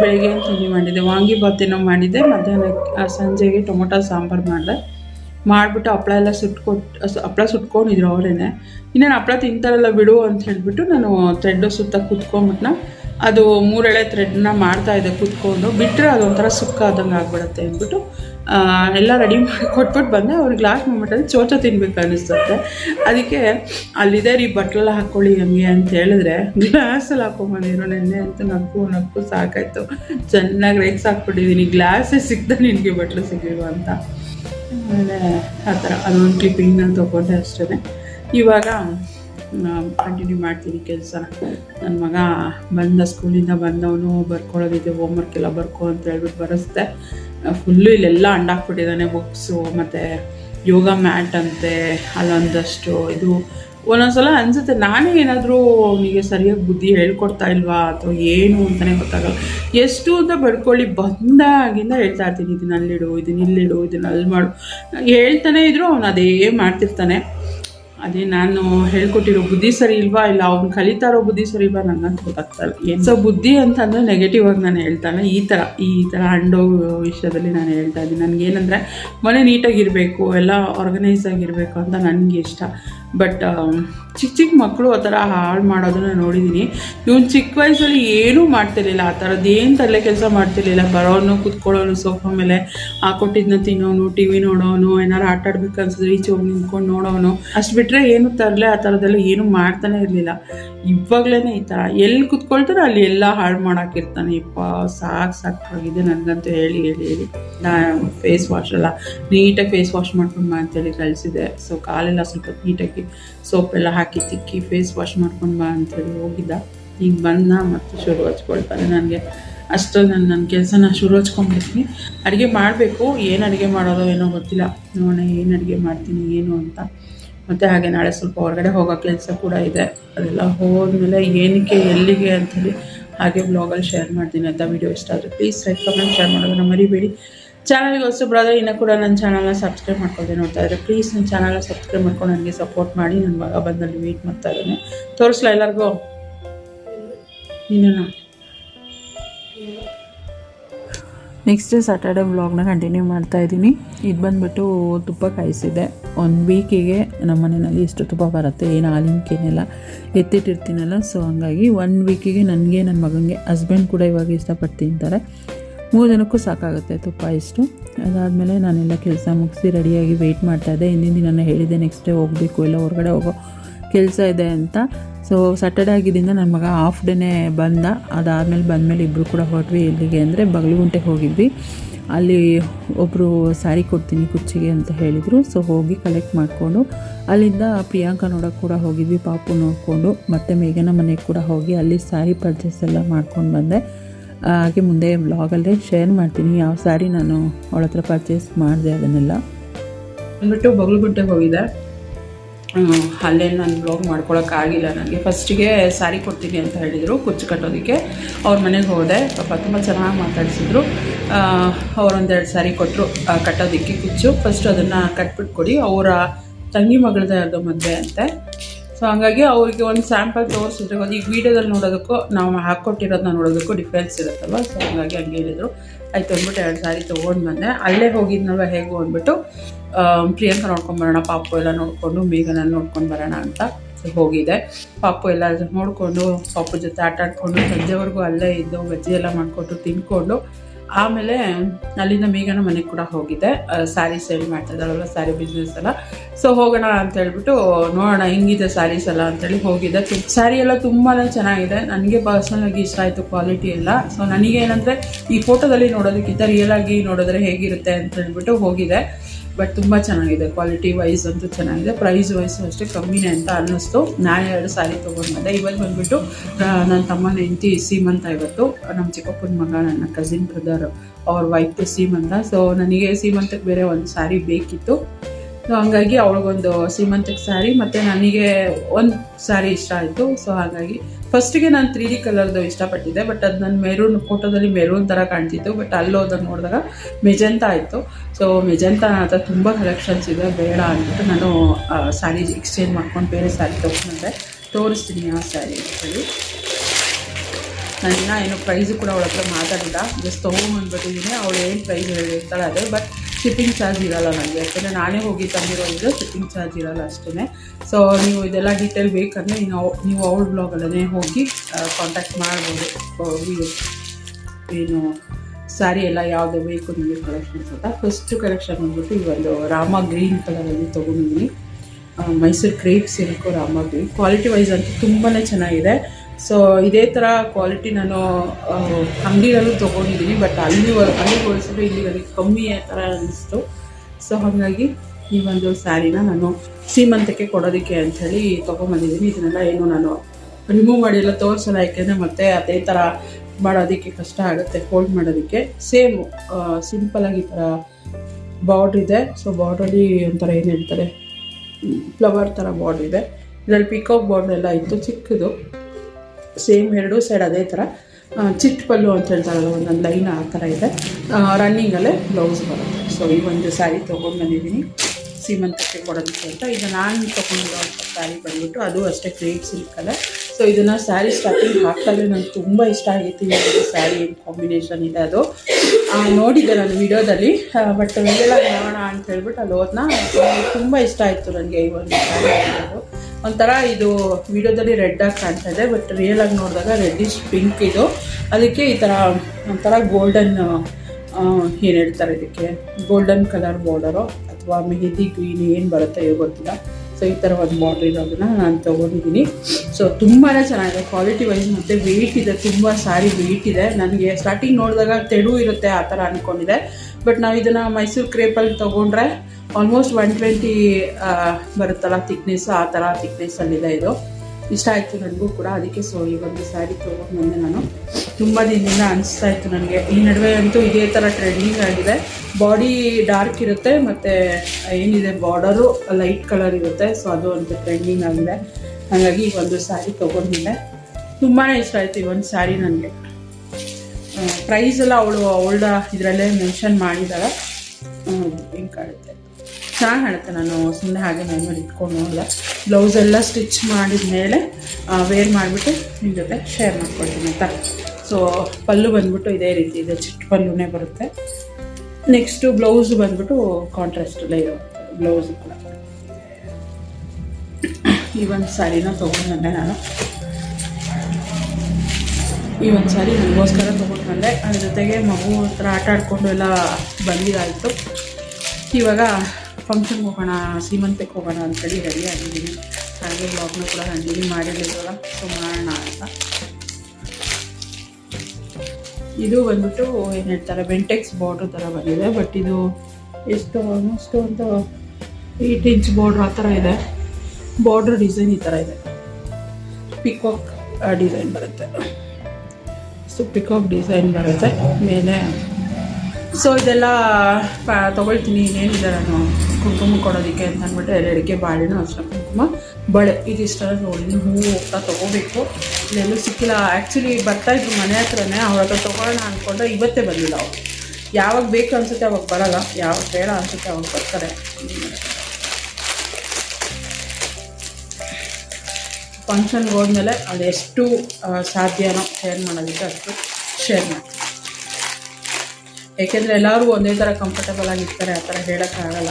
ಬೆಳಿಗ್ಗೆ ತಿಂಡಿ ಮಾಡಿದ್ದೆ ವಾಂಗಿಬಾತ್ ಏನೋ ಮಾಡಿದ್ದೆ ಮಧ್ಯಾಹ್ನ ಸಂಜೆಗೆ ಟೊಮೊಟೊ ಸಾಂಬಾರು ಮಾಡಿದೆ. ಮಾಡಿಬಿಟ್ಟು ಹಪ್ಪಳ ಎಲ್ಲ ಸುಟ್ಕೊಟ್ಟು ಹಪ್ಪಳ ಸುಟ್ಕೊಂಡಿದ್ರು ಅವರೇನೆ. ಇನ್ನೇನು ಹಪ್ಪಳ ತಿಂತಾರಲ್ಲ ಬಿಡು ಅಂತ ಹೇಳಿಬಿಟ್ಟು ನಾನು ಥ್ರೆಡ್ಡು ಸುತ್ತ ಕುತ್ಕೊಂಬಿಟ್ನ. ಅದು ಮೂರೆಳೆ ಥ್ರೆಡ್ನ ಮಾಡ್ತಾ ಇದೆ ಕೂತ್ಕೊಂಡು. ಬಿಟ್ಟರೆ ಅದೊಂಥರ ಸುಕ್ಕ ಆದಂಗೆ ಆಗ್ಬಿಡುತ್ತೆ ಅಂದ್ಬಿಟ್ಟು ಎಲ್ಲ ರೆಡಿ ಮಾಡಿ ಕೊಟ್ಬಿಟ್ಟು ಬಂದೆ. ಅವ್ರಿಗೆ ಲಾಸ್ಟ್ ಮೂಮೆಂಟಲ್ಲಿ ಚೋಚ ತಿನ್ಬೇಕು ಅನ್ನಿಸ್ತದೆ ಅದಕ್ಕೆ ಅಲ್ಲಿದೆ ರೀ ಬಟ್ಲೆಲ್ಲ ಹಾಕ್ಕೊಳ್ಳಿ ಹಂಗೆ ಅಂತ ಹೇಳಿದ್ರೆ ಗ್ಲಾಸಲ್ಲಿ ಹಾಕೊಂಬಂದಿರೋ ನೆನ್ನೆ ಅಂತ ನಕ್ಕು ನಕ್ಕು ಸಾಕಾಯ್ತು. ಚೆನ್ನಾಗಿ ರೇಕ್ಸ್ ಹಾಕ್ಬಿಟ್ಟಿದ್ದೀನಿ ಗ್ಲಾಸೇ ಸಿಕ್ತ ನಿನಗೆ ಬಟ್ಲು ಸಿಗಲಿಲ್ಲ ಅಂತ. ಆಮೇಲೆ ಆ ಥರ ಅದೊಂದು ಕ್ಲಿಪ್ಪಿಂಗ್ನ ತೊಗೊಂಡೆ ಅಷ್ಟೇ ಇವಾಗ ಕಂಟಿನ್ಯೂ ಮಾಡ್ತೀನಿ ಕೆಲಸ. ನನ್ನ ಮಗ ಬಂದ ಸ್ಕೂಲಿಂದ ಬಂದವನು ಬರ್ಕೊಳ್ಳೋದಿದೆ ಹೋಮ್ವರ್ಕ್ ಎಲ್ಲ ಬರ್ಕೊ ಅಂತ ಹೇಳ್ಬಿಟ್ಟು ಬರೆಸ್ದೆ. ಫುಲ್ಲು ಇಲ್ಲೆಲ್ಲ ಅಂಡಾಕ್ಬಿಟ್ಟಿದ್ದಾನೆ ಬುಕ್ಸು ಮತ್ತು ಯೋಗ ಮ್ಯಾಟ್ ಅಂತೆ, ಅಲ್ಲೊಂದಷ್ಟು ಇದು. ಒಂದೊಂದ್ಸಲ ಅನಿಸುತ್ತೆ, ನಾನೇ ಏನಾದರೂ ಅವನಿಗೆ ಸರಿಯಾಗಿ ಬುದ್ಧಿ ಹೇಳ್ಕೊಡ್ತಾ ಇಲ್ವಾ, ಅಥವಾ ಏನು ಅಂತಲೇ ಗೊತ್ತಾಗಲ್ಲ. ಎಷ್ಟು ಅಂತ ಬರ್ಕೊಳ್ಳಿ, ಬಂದಾಗಿಂದ ಹೇಳ್ತಾ ಇರ್ತೀನಿ, ಇದನ್ನ ಅಲ್ಲಿಡು, ಇದನ್ನ ಇಲ್ಲಿಡು, ಇದನ್ನ ಅಲ್ಲಿ ಮಾಡು. ಹೇಳ್ತಾನೆ ಇದ್ರು ಅವನು ಅದೇ ಮಾಡ್ತಿರ್ತಾನೆ. ಅದೇ ನಾನು ಹೇಳ್ಕೊಟ್ಟಿರೋ ಬುದ್ಧಿ ಸರಿ ಇಲ್ವಾ? ಇಲ್ಲ ಅವ್ನು ಕಲಿತಾ ಇರೋ ಬುದ್ಧಿ ಸರಿ ಇಲ್ವಾ? ನನಗಂತ ಗೊತ್ತಾಗ್ತಾ ಇಲ್ಲ. ಏನು? ಸೊ ಬುದ್ಧಿ ಅಂತಂದರೆ ನೆಗೆಟಿವ್ ಆಗಿ ನಾನು ಹೇಳ್ತಾನೆ ಈ ಥರ ಈ ಥರ ಅಂಡೋ ವಿಷಯದಲ್ಲಿ ನಾನು ಹೇಳ್ತಾ ಇದ್ದೀನಿ. ಏನಂದ್ರೆ ಮನೆ ನೀಟಾಗಿರಬೇಕು ಎಲ್ಲ ಆರ್ಗನೈಸ್ ಆಗಿರಬೇಕು ಅಂತ ನನಗೆ ಇಷ್ಟ. ಬಟ್ ಚಿಕ್ಕ ಚಿಕ್ಕ ಮಕ್ಕಳು ಆ ಥರ ಹಾಳು ಮಾಡೋದನ್ನ ನೋಡಿದ್ದೀನಿ. ಇವನು ಚಿಕ್ಕ ವಯಸ್ಸಲ್ಲಿ ಏನೂ ಮಾಡ್ತಿರ್ಲಿಲ್ಲ. ಆ ಥರದ್ದು ಏನು ತಲೆ ಕೆಲಸ ಮಾಡ್ತಿರ್ಲಿಲ್ಲ. ಬರೋನು ಕುತ್ಕೊಳ್ಳೋನು ಸೋಫಾ ಮೇಲೆ ಹಾಕೊಟ್ಟಿದ್ನ ತಿನ್ನೋನು ಟಿ ವಿ ನೋಡೋನು ಏನಾರು ಆಟ ಆಡ್ಬೇಕು ಅನ್ಸಿದ್ರೆ ಈಚೆ ಹೋಗಿ ನಿಂತ್ಕೊಂಡು ನೋಡೋನು. ಅಷ್ಟು ಬಿಟ್ಟರೆ ಏನು ತರಲೆ ಆ ಥರದ್ದೆಲ್ಲ ಏನೂ ಮಾಡ್ತಾನೆ ಇರಲಿಲ್ಲ. ಇವಾಗಲೇ ಈ ಥರ ಎಲ್ಲಿ ಕುತ್ಕೊಳ್ತಾರೋ ಅಲ್ಲಿ ಎಲ್ಲ ಹಾಳು ಮಾಡೋಕ್ಕಿರ್ತಾನೆ ಇಪ್ಪ ಸಾಕು ಸಾಕಾಗಿದೆ ನನಗಂತೂ ಹೇಳಿ ಹೇಳಿ ಹೇಳಿ. ನಾ ಫೇಸ್ ವಾಶ್ ಎಲ್ಲ ನೀಟಾಗಿ ಫೇಸ್ ವಾಶ್ ಮಾಡ್ಕೊಂಡು ಬಾ ಅಂತೇಳಿ ಕಳಿಸಿದೆ. ಸೊ ಕಾಲೆಲ್ಲ ಸ್ವಲ್ಪ ನೀಟಾಗಿ ಸೋಪೆಲ್ಲ ಹಾಕಿ ತಿಕ್ಕಿ ಫೇಸ್ ವಾಶ್ ಮಾಡ್ಕೊಂಡು ಬಾ ಅಂತೇಳಿ ಹೋಗಿದ್ದ. ಈಗ ಬಂದ ಮತ್ತೆ ಶುರು ಹಚ್ಕೊಳ್ತಾನೆ ನನಗೆ. ಅಷ್ಟು ನಾನು ನನ್ನ ಕೆಲಸನ ಶುರು ಹಚ್ಕೊಂಡ್ಬಿಡ್ತೀನಿ. ಅಡುಗೆ ಮಾಡಬೇಕು, ಏನು ಅಡುಗೆ ಮಾಡೋದೋ ಏನೋ ಗೊತ್ತಿಲ್ಲ. ನೋಡೋಣ, ಏನು ಅಡುಗೆ ಮಾಡ್ತೀನಿ, ಏನು ಅಂತ. ಮತ್ತು ಹಾಗೆ ನಾಳೆ ಸ್ವಲ್ಪ ಹೊರಗಡೆ ಹೋಗೋ ಕೆಲಸ ಕೂಡ ಇದೆ. ಅದೆಲ್ಲ ಹೋದ್ಮೇಲೆ ಏನಕ್ಕೆ, ಎಲ್ಲಿಗೆ ಅಂಥೇಳಿ ಹಾಗೆ ಬ್ಲಾಗಲ್ಲಿ ಶೇರ್ ಮಾಡ್ತೀನಿ ಅಂತ ವೀಡಿಯೋ ಇಷ್ಟ ಆದರೆ ಪ್ಲೀಸ್ ಲೈಕ್ ಕಮೆಂಟ್ ಶೇರ್ ಮಾಡೋದನ್ನು ಮರಿಬೇಡಿ. ಚಾನಲ್ಗೆ ಬ್ರದರ್ ಇನ್ನೂ ಕೂಡ ನನ್ನ ಚಾನಲ್ನ ಸಬ್ಸ್ಕ್ರೈಬ್ ಮಾಡ್ಕೊಳ್ತೀನಿ ನೋಡ್ತಾ ಇದ್ದಾರೆ ಪ್ಲೀಸ್ ನನ್ನ ಚಾನಲ್ನ ಸಬ್ಸ್ಕ್ರೈಬ್ ಮಾಡ್ಕೊಂಡು ನನಗೆ ಸಪೋರ್ಟ್ ಮಾಡಿ. ನನ್ನ ಮಗ ಬಂದಲ್ಲಿ ವೆಯ್ಟ್ ಮಾಡ್ತಾ ಇದ್ದಾನೆ. ತೋರಿಸ್ಲಾ ಎಲ್ಲರಿಗೂ? ಇನ್ನೇನು ನೆಕ್ಸ್ಟ್ ಸ್ಯಾಟರ್ಡೆ ವ್ಲಾಗ್ನ ಕಂಟಿನ್ಯೂ ಮಾಡ್ತಾ ಇದ್ದೀನಿ. ಇದು ಬಂದುಬಿಟ್ಟು ತುಪ್ಪ ಕಾಯಿಸಿದೆ. ಒಂದು ವೀಕಿಗೆ ನಮ್ಮ ಮನೆಯಲ್ಲಿ ಎಷ್ಟು ತುಪ್ಪ ಬರುತ್ತೆ. ಏನು ಹಾಲಿಂಕೇನೆಲ್ಲ ಎತ್ತಿಟ್ಟಿರ್ತೀನಲ್ಲ ಸೊ ಹಂಗಾಗಿ ಒನ್ ವೀಕಿಗೆ ನನಗೆ ನನ್ನ ಮಗನಿಗೆ ಹಸ್ಬೆಂಡ್ ಕೂಡ ಇವಾಗ ಇಷ್ಟಪಟ್ಟು ತಿಂತಾರೆ ಮೂರು ಜನಕ್ಕೂ ಸಾಕಾಗುತ್ತೆ ತುಪ್ಪ ಇಷ್ಟು. ಅದಾದಮೇಲೆ ನಾನೆಲ್ಲ ಕೆಲಸ ಮುಗಿಸಿ ರೆಡಿಯಾಗಿ ವೆಯ್ಟ್ ಮಾಡ್ತಾಯಿದ್ದೆ ಹಿಂದಿನ ದಿನ ಹೇಳಿದೆ ನೆಕ್ಸ್ಟ್ ಡೇ ಹೋಗಬೇಕು ಇಲ್ಲ ಹೊರಗಡೆ ಹೋಗೋ ಕೆಲಸ ಇದೆ ಅಂತ. ಸೊ ಸ್ಯಾಟರ್ಡೆ ಆಗಿದ್ದರಿಂದ ನನ್ನ ಮಗ ಹಾಫ್ ಡೇನೇ ಬಂದ. ಅದಾದಮೇಲೆ ಬಂದಮೇಲೆ ಇಬ್ಬರು ಕೂಡ ಹೊರಟ್ವಿ ಎಲ್ಲಿಗೆ ಅಂದರೆ ಬಗಲಗುಂಟೆ ಹೋಗಿದ್ವಿ. ಅಲ್ಲಿ ಒಬ್ಬರು ಸ್ಯಾರಿ ಕೊಡ್ತೀನಿ ಕುಚ್ಚಿಗೆ ಅಂತ ಹೇಳಿದರು. ಸೊ ಹೋಗಿ ಕಲೆಕ್ಟ್ ಮಾಡಿಕೊಂಡು ಅಲ್ಲಿಂದ ಪ್ರಿಯಾಂಕಾ ನೋಡೋಕೆ ಕೂಡ ಹೋಗಿದ್ವಿ, ಪಾಪು ನೋಡಿಕೊಂಡು. ಮತ್ತು ಮೇಘನ ಮನೆಗೆ ಕೂಡ ಹೋಗಿ ಅಲ್ಲಿ ಸ್ಯಾರಿ ಪರ್ಚೇಸ್ ಎಲ್ಲ ಮಾಡ್ಕೊಂಡು ಬಂದೆ. ಹಾಗೆ ಮುಂದೆ ಬ್ಲಾಗಲ್ಲೇ ಶೇರ್ ಮಾಡ್ತೀನಿ. ಯಾವ ಸ್ಯಾರಿ ನಾನು ಅವಳ ಹತ್ರ ಪರ್ಚೇಸ್ ಮಾಡಿದೆ ಅದನ್ನೆಲ್ಲ. ಅಂದ್ಬಿಟ್ಟು ಬಗಲುಗುಂಟೆಗೆ ಹೋಗಿದ್ದೆ. ಅಲ್ಲೇ ನಾನು ಬ್ಲಾಗ್ ಮಾಡ್ಕೊಳೋಕ್ಕಾಗಿಲ್ಲ ನನಗೆ ಫಸ್ಟಿಗೆ ಸ್ಯಾರಿ ಕೊಡ್ತೀನಿ ಅಂತ ಹೇಳಿದರು ಕುಚ್ಚು ಕಟ್ಟೋದಕ್ಕೆ. ಅವ್ರ ಮನೆಗೆ ಹೋದೆ. ಪಾಪ ತುಂಬ ಚೆನ್ನಾಗಿ ಮಾತಾಡಿಸಿದ್ರು. ಅವರೊಂದೆರಡು ಸ್ಯಾರಿ ಕೊಟ್ಟರು ಕಟ್ಟೋದಕ್ಕೆ ಕುಚ್ಚು ಫಸ್ಟ್ ಅದನ್ನು ಕಟ್ಬಿಟ್ಟು ಕೊಡಿ, ಅವರ ತಂಗಿ ಮಗಳದ ಯಾರ್ದೋ ಮದುವೆ ಅಂತೆ. ಸೊ ಹಾಗಾಗಿ ಅವ್ರಿಗೆ ಒಂದು ಸ್ಯಾಂಪಲ್ ತೋರಿಸಿದ್ರೆ. ಒಂದು ಈಗ ವೀಡಿಯೋದಲ್ಲಿ ನೋಡೋದಕ್ಕೂ, ನಾವು ಹಾಕ್ಕೊಟ್ಟಿರೋದನ್ನ ನೋಡೋದಕ್ಕೂ ಡಿಫ್ರೆನ್ಸ್ ಇರುತ್ತಲ್ವ? ಸೊ ಹಾಗಾಗಿ ಹಂಗೆ ಹೇಳಿದರು. ಆಯ್ತು ಅಂದ್ಬಿಟ್ಟು ಎರಡು ಸಾರಿ ತೊಗೊಂಡು ಬಂದೆ. ಅಲ್ಲೇ ಹೋಗಿದ್ನಲ್ವ ಹೇಗೂ ಅಂದ್ಬಿಟ್ಟು ಪ್ರಿಯಾಂಕ ನೋಡ್ಕೊಂಬರೋಣ ಪಾಪು ಎಲ್ಲ ನೋಡಿಕೊಂಡು ಮೇಘನ ನೋಡ್ಕೊಂಡು ಬರೋಣ ಅಂತ ಹೋಗಿದೆ. ಪಾಪು ಎಲ್ಲ ನೋಡಿಕೊಂಡು, ಪಾಪು ಜೊತೆ ಆಟ ಆಡ್ಕೊಂಡು, ಸಂಜೆವರೆಗೂ ಅಲ್ಲೇ ಇದ್ದು ಬಜ್ಜಿ ಎಲ್ಲ ಮಾಡಿಕೊಟ್ಟು ತಿನ್ಕೊಂಡು ಆಮೇಲೆ ಅಲ್ಲಿಂದ ಮೇಘನ ಮನೆಗೆ ಕೂಡ ಹೋಗಿದ್ದೆ ಸ್ಯಾರಿ ಸೇಲ್ ಮಾಡ್ತಾ ಇದ್ದಾಳಲ್ಲ ಸ್ಯಾರಿ ಬಿಸ್ನೆಸ್ ಎಲ್ಲ. ಸೊ ಹೋಗೋಣ ಅಂತ ಹೇಳ್ಬಿಟ್ಟು, ನೋಡೋಣ ಹೆಂಗಿದೆ ಸ್ಯಾರೀಸ್ ಎಲ್ಲ ಅಂತೇಳಿ ಹೋಗಿದ್ದೆ ಸ್ಯಾರಿ ಎಲ್ಲ ತುಂಬಾ ಚೆನ್ನಾಗಿದೆ. ನನಗೆ ಪರ್ಸನಲ್ ಆಗಿ ಇಷ್ಟ ಆಯಿತು ಕ್ವಾಲಿಟಿ ಎಲ್ಲ. ಸೊ ನನಗೆ ಏನಂದರೆ ಈ ಫೋಟೋದಲ್ಲಿ ನೋಡೋದಕ್ಕಿಂತ ರಿಯಲ್ ಆಗಿ ನೋಡಿದ್ರೆ ಹೇಗಿರುತ್ತೆ ಅಂತ ಹೇಳ್ಬಿಟ್ಟು ಹೋಗಿದೆ. ಬಟ್ ತುಂಬ ಚೆನ್ನಾಗಿದೆ ಕ್ವಾಲಿಟಿ ವೈಸ್ ಅಂತೂ ಚೆನ್ನಾಗಿದೆ ಪ್ರೈಸ್ ವೈಸ್ ಅಷ್ಟೇ ಕಮ್ಮಿನೇ ಅಂತ ಅನ್ನಿಸ್ತು. ನಾನು ಎರಡು ಸಾರಿ ತೊಗೊಂಡು ಬಂದೆ. ಇವತ್ತು ಬಂದುಬಿಟ್ಟು ನನ್ನ ತಮ್ಮನ ಹೆಂಡತಿ ಸೀಮಂತ ಇವತ್ತು ನಮ್ಮ ಚಿಕ್ಕಪ್ಪನ ಮಗ, ನನ್ನ ಕಸಿನ್ ಬ್ರದರ್ ಅವ್ರ ವೈಫ್ ಸೀಮಂತ. ಸೊ ನನಗೆ ಸೀಮಂತಕ್ಕೆ ಬೇರೆ ಒಂದು ಸ್ಯಾರಿ ಬೇಕಿತ್ತು. ಸೊ ಹಂಗಾಗಿ ಅವಳಿಗೊಂದು ಸೀಮಂತಕ್ಕೆ ಸ್ಯಾರಿ ಮತ್ತು ನನಗೆ ಒಂದು ಸ್ಯಾರಿ ಇಷ್ಟ ಆಯಿತು. ಸೊ ಹಾಗಾಗಿ ಫಸ್ಟಿಗೆ ನಾನು ತ್ರೀ ಡಿ ಕಲರ್ದು ಇಷ್ಟಪಟ್ಟಿದ್ದೆ ಬಟ್ ಅದು ನನ್ನ ಮೆರೂನ್ ಫೋಟೋದಲ್ಲಿ ಮೆರೂನ್ ಥರ ಕಾಣ್ತಿತ್ತು ಬಟ್ ಅಲ್ಲಿ ಹೋದಾಗ ನೋಡಿದಾಗ ಮೆಜೆಂತ ಆಯಿತು ಸೊ ಮೆಜೆಂತ ಹತ್ರ ತುಂಬ ಕಲೆಕ್ಷನ್ಸ್ ಇದೆ, ಬೇಡ ಅಂದ್ಬಿಟ್ಟು ನಾನು ಸ್ಯಾರಿ ಎಕ್ಸ್ಚೇಂಜ್ ಮಾಡ್ಕೊಂಡು ಬೇರೆ ಸ್ಯಾರಿ ತೊಗೊಂಡೆ ತೋರಿಸ್ತೀನಿ ಆ ಸ್ಯಾರಿ ಅಂತೇಳಿ ನನ್ನ ಏನು ಪ್ರೈಸು ಕೂಡ ಅವಳ ಹತ್ರ ಮಾತಾಡಿಲ್ಲ ಜಸ್ಟ್ ತೊಗೊಂಬಂದ್ಬಿಟ್ಟಿದ್ದೀನಿ ಅವಳು ಏನು ಪ್ರೈಸ್ ಹೇಳಿರ್ತಾಳೆ ಅದೇ ಬಟ್ ಶಿಪ್ಪಿಂಗ್ ಚಾರ್ಜ್ ಇರಲ್ಲ ನನಗೆ ಯಾಕಂದರೆ ನಾನೇ ಹೋಗಿ ತಂದಿರೋದ್ರಿಂದ ಶಿಪ್ಪಿಂಗ್ ಚಾರ್ಜ್ ಇರಲ್ಲ ಅಷ್ಟೇ ಸೊ ನೀವು ಇದೆಲ್ಲ ಡೀಟೇಲ್ ಬೇಕಂದರೆ ನೀವು ನೀವು ಅವ್ರ ಬ್ಲಾಗಲ್ಲೇ ಹೋಗಿ ಕಾಂಟ್ಯಾಕ್ಟ್ ಮಾಡ್ಬೋದು. ಏನು ಸ್ಯಾರಿ ಎಲ್ಲ ಯಾವುದು ಬೇಕು ನಿಮಗೆ ಕಲೆಕ್ಷನ್ಸ್ ಅಂತ. ಫಸ್ಟ್ ಕಲೆಕ್ಷನ್ ಬಂದ್ಬಿಟ್ಟು ಈ ಒಂದು ರಾಮ ಗ್ರೀನ್ ಕಲರಲ್ಲಿ ತೊಗೊಂಡಿದ್ದೀನಿ. Mysuru crepe silk Rama green quality wise ಅಂತೂ ತುಂಬಾ ಚೆನ್ನಾಗಿದೆ. ಸೊ ಇದೇ ಥರ ಕ್ವಾಲಿಟಿ ನಾನು ಅಂಗಡಿಯಲ್ಲೂ ತೊಗೊಂಡಿದ್ದೀನಿ ಬಟ್ ಅಲ್ಲಿ ಅಲ್ಲಿ ಹೋಲಿಸಿದ್ರೆ ಇಲ್ಲಿ ನನಗೆ ಕಮ್ಮಿ ಥರ ಅನ್ನಿಸ್ತು ಸೊ ಹಾಗಾಗಿ ಈ ಒಂದು ಸ್ಯಾರಿನ ನಾನು ಸೀಮಂತಕ್ಕೆ ಕೊಡೋದಕ್ಕೆ ಅಂಥೇಳಿ ತೊಗೊಂಬಂದಿದ್ದೀನಿ. ಇದನ್ನೆಲ್ಲ ಏನು ನಾನು ರಿಮೂವ್ ಮಾಡಿ ಎಲ್ಲ ತೋರಿಸಲ್ಲ, ಯಾಕೆಂದರೆ ಮತ್ತೆ ಅದೇ ಥರ ಮಾಡೋದಕ್ಕೆ ಕಷ್ಟ ಆಗುತ್ತೆ ಫೋಲ್ಡ್ ಮಾಡೋದಕ್ಕೆ. ಸೇಮು ಸಿಂಪಲಾಗಿ ಈ ಥರ ಬಾರ್ಡ್ರ್ ಇದೆ. ಸೊ ಬಾರ್ಡ್ರಲ್ಲಿ ಒಂಥರ ಏನು ಹೇಳ್ತಾರೆ ಫ್ಲವರ್ ಥರ ಬಾರ್ಡ್ರ್ ಇದೆ. ಇದರಲ್ಲಿ ಪಿಕಾಕ್ ಬಾರ್ಡ್ರ್ ಎಲ್ಲ ಇತ್ತು, ಚಿಕ್ಕದು. ಸೇಮ್ ಎರಡೂ ಸೈಡ್ ಅದೇ ಥರ ಚಿಟ್ ಪಲ್ಲು ಅಂತ ಹೇಳ್ತಾರಲ್ಲ, ಒಂದೊಂದು ಲೈನ್ ಆ ಥರ ಇದೆ. ರನ್ನಿಂಗಲ್ಲೇ ಬ್ಲೌಸ್ ಬರುತ್ತೆ. ಸೊ ಈ ಒಂದು ಸ್ಯಾರಿ ತೊಗೊಂಡು ಬಂದಿದ್ದೀನಿ. ಸೀಮಂತಕ್ಕೆ ಕೊಡೋದಕ್ಕೆ ಅಂತ. ಈಗ ನಾನು ತೊಗೊಂಡಿರೋಂಥ ಸ್ಯಾರಿ ಬಂದುಬಿಟ್ಟು ಅದು ಅಷ್ಟೇ ಕ್ರೇಟ್ ಸಿಲ್ಕ್ ಸೊ ಇದನ್ನು ಸ್ಯಾರಿ ಸ್ಟಾರ್ಟಿಂಗ್ ಹಾಕ್ತಾಗೆ ನಂಗೆ ತುಂಬ ಇಷ್ಟ ಆಗಿತ್ತು. ಈ ಸ್ಯಾರಿ ಕಾಂಬಿನೇಷನ್ ಇದೆ ಅದು. ನೋಡಿದ್ದೆ ನಾನು ವಿಡಿಯೋದಲ್ಲಿ. ಬಟ್ ನೋಡೋಣ ಅಂತ ಹೇಳ್ಬಿಟ್ಟು ಅಲ್ಲಿ ಹೋದ್ನ? ತುಂಬ ಇಷ್ಟ ಆಯಿತು ನನಗೆ ಈ ಒಂದು ಸ್ಯಾರಿ ಒಂಥರ ಇದು ವಿಡಿಯೋದಲ್ಲಿ ರೆಡ್ ಆಗಿ ಕಾಣ್ತಾ ಇದೆ, ಬಟ್ ರಿಯಲ್ ಆಗಿ ನೋಡಿದಾಗ ರೆಡ್ಡಿಶ್ ಪಿಂಕ್ ಇದು. ಅದಕ್ಕೆ ಈ ಥರ ಒಂಥರ ಗೋಲ್ಡನ್ ಏನು ಹೇಳ್ತಾರೆ ಇದಕ್ಕೆ? ಗೋಲ್ಡನ್ ಕಲರ್ ಬಾರ್ಡರು ಅಥವಾ ಮೆಹಂದಿ ಗ್ರೀನ್ ಏನು ಬರುತ್ತೆ ಇವಾಗ ಗೊತ್ತಿಲ್ಲ. ಸೊ ಈ ಥರ ಒಂದು ಬಾರ್ಡರ್ ಇರೋದನ್ನ ನಾನು ತೊಗೊಂಡಿದ್ದೀನಿ. ಸೊ ತುಂಬಾ ಚೆನ್ನಾಗಿದೆ. ಕ್ವಾಲಿಟಿ ವೈಸ್ ಮತ್ತು ವೆಯ್ಟ್ ಇದೆ, ತುಂಬ ಸಾರಿ ವೆಯ್ಟ್ ಇದೆ. ನನಗೆ ಸ್ಟಾರ್ಟಿಂಗ್ ನೋಡಿದಾಗ ತೆಳು ಇರುತ್ತೆ ಆ ಥರ ಅಂದ್ಕೊಂಡಿದೆ ಬಟ್ ನಾವು ಇದನ್ನು ಮೈಸೂರು ಕ್ರೇಪಲ್ಲಿ ತೊಗೊಂಡ್ರೆ ಆಲ್ಮೋಸ್ಟ್ ಒನ್ ಟ್ವೆಂಟಿ ಬರುತ್ತಲ್ಲ ಥಿಕ್ನೆಸ್ ಆ ಥರ ಥಿಕ್ನೆಸ್ಸಲ್ಲಿದೆ ಇದು. ಇಷ್ಟ ಆಯಿತು ನನಗೂ ಕೂಡ, ಅದಕ್ಕೆ ಸೊ ಈ ಒಂದು ಸ್ಯಾರಿ ತೊಗೊಂಡು ಬಂದೆ ನಾನು. ತುಂಬ ದಿನದಿಂದ ಅನಿಸ್ತಾ ಇತ್ತು ನನಗೆ. ಈ ನಡುವೆ ಅಂತೂ ಇದೇ ಥರ ಟ್ರೆಂಡಿಂಗ್ ಆಗಿದೆ. ಬಾಡಿ ಡಾರ್ಕ್ ಇರುತ್ತೆ, ಮತ್ತು ಏನಿದೆ ಬಾರ್ಡರು ಲೈಟ್ ಕಲರ್ ಇರುತ್ತೆ ಸೊ ಅದು ಒಂದು ಟ್ರೆಂಡಿಂಗ್ ಆಗಿದೆ. ಹಾಗಾಗಿ ಈ ಒಂದು ಸ್ಯಾರಿ ತೊಗೊಂಡಿದ್ದೆ ತುಂಬಾ ಇಷ್ಟ ಆಯಿತು ಈ ಒಂದು ಸ್ಯಾರಿ ನನಗೆ. ಪ್ರೈಸ್ ಎಲ್ಲ ಅವಳು ಅವಳ ಇದರಲ್ಲೇ ಮೆನ್ಷನ್ ಮಾಡಿದ್ದಾಳೆ. ಹಿಂಗೆ ಕಾಣುತ್ತೆ. ಚೆನ್ನಾಗಿ ಕಾಣುತ್ತೆ ನಾನು ಸುಮ್ಮನೆ ಹಾಗೆ ನಾನು ಮೇಲೆ ಇಟ್ಕೊಂಡು ಹೋಗಲ್ಲ ಬ್ಲೌಸ್ ಎಲ್ಲ ಸ್ಟಿಚ್ ಮಾಡಿದ ಮೇಲೆ ವೇರ್ ಮಾಡಿಬಿಟ್ಟು ನಿಮ್ಮ ಜೊತೆ ಶೇರ್ ಮಾಡ್ಕೊಳ್ತೀನಿ ಅಂತ ಸೊ ಪಲ್ಲು ಬಂದ್ಬಿಟ್ಟು ಇದೇ ರೀತಿ ಇದೆ ಚಿಕ್ಕ ಪಲ್ಲುನೇ ಬರುತ್ತೆ. ನೆಕ್ಸ್ಟು ಬ್ಲೌಸ್ ಬಂದ್ಬಿಟ್ಟು ಕಾಂಟ್ರಾಸ್ಟಲ್ಲೇ ಇರುತ್ತೆ ಬ್ಲೌಸ್ ಕೂಡ. ಈ ಒಂದು ಸ್ಯಾರಿನ ತೊಗೊಂಡ್ಬಂದೆ ನಾನು. ಈ ಒಂದು ಸಾರಿ ನನಗೋಸ್ಕರ ತೊಗೊಂಡು ಬಂದೆ ಅದ್ರ ಜೊತೆಗೆ ಮಗು ಹತ್ರ ಆಟ ಆಡಿಕೊಂಡು ಎಲ್ಲ ಬಂದಿದ್ದಾಯಿತು ಇವಾಗ ಫಂಕ್ಷನ್ಗೆ ಹೋಗೋಣ ಸೀಮಂತಕ್ಕೆ ಹೋಗೋಣ ಅಂತೇಳಿ ರೆಡಿ ಆಗಿದ್ದೀನಿ. ಹಾಗೆ ಬ್ಲಾಗ್ನ ಕೂಡ ಕಂಟಿನ್ಯೂ ಮಾಡಿರಲಿಲ್ಲ ಸೊ ಮಾಡೋಣ ಅಂತ. ಇದು ಬಂದ್ಬಿಟ್ಟು ಏನು ಹೇಳ್ತಾರೆ ಬೆಂಟೆಕ್ಸ್ ಬಾರ್ಡ್ರ್ ಥರ ಬಂದಿದೆ ಬಟ್ ಇದು ಎಷ್ಟು ಆಲ್ಮೋಸ್ಟ್ ಒಂದು ಏಯ್ಟ್ ಇಂಚ್ ಬಾರ್ಡ್ರ್ ಆ ಥರ ಇದೆ. ಬಾರ್ಡ್ರ್ ಡಿಸೈನ್ ಈ ಥರ ಇದೆ. ಪಿಕಾಕ್ ಡಿಸೈನ್ ಬರುತ್ತೆ. ಸೊ ಪಿಕಾಕ್ ಡಿಸೈನ್ ಬರುತ್ತೆ. ಮೇಲೆ ಸೊ ಇದೆಲ್ಲ ತೊಗೊಳ್ತೀನಿ, ಏನಿದೆ ನಾನು? ಕುಂಕುಮ ಕೊಡೋದಕ್ಕೆ ಅಂತ ಅಂದ್ಬಿಟ್ಟು ಎರಡಿಕೆ ಬಾಳೆಹಣ್ಣು ಅಷ್ಟೇ ಕುಂಕುಮ, ಬಳೆ, ಇದಿಷ್ಟೆಲ್ಲ ನೋಡಿ ಹೂವು ಹೋಗ್ತಾ ತೊಗೋಬೇಕು. ಇಲ್ಲೆಲ್ಲೂ ಸಿಕ್ಕಿಲ್ಲ. ಆ್ಯಕ್ಚುಲಿ ಬರ್ತಾಯಿದ್ರು ಮನೆ ಹತ್ರನೇ. ಅವ್ರ ಹತ್ರ ತೊಗೊಳ್ಳೋಣ ಅಂದ್ಕೊಂಡ್ರೆ ಇವತ್ತೇ ಬಂದಿಲ್ಲ ಅವ್ರು. ಯಾವಾಗ ಬೇಕು ಅನ್ಸುತ್ತೆ ಅವಾಗ ಬರಲ್ಲ. ಯಾವಾಗ ಬೇಡ ಅನ್ಸುತ್ತೆ ಅವಾಗ ಬರ್ತಾರೆ. ಫಂಕ್ಷನ್ಗೆ ಹೋದ್ಮೇಲೆ ಅದೆಷ್ಟು ಸಾಧ್ಯನೋ ಶೇರ್ ಮಾಡೋದಕ್ಕೆ ಅಷ್ಟು ಶೇರ್ ಮಾಡ್ತೀನಿ ಏಕೆಂದರೆ ಎಲ್ಲರೂ ಒಂದೇ ಥರ ಕಂಫರ್ಟಬಲ್ ಆಗಿರ್ತಾರೆ ಆ ಥರ ಹೇಳೋಕ್ಕಾಗಲ್ಲ.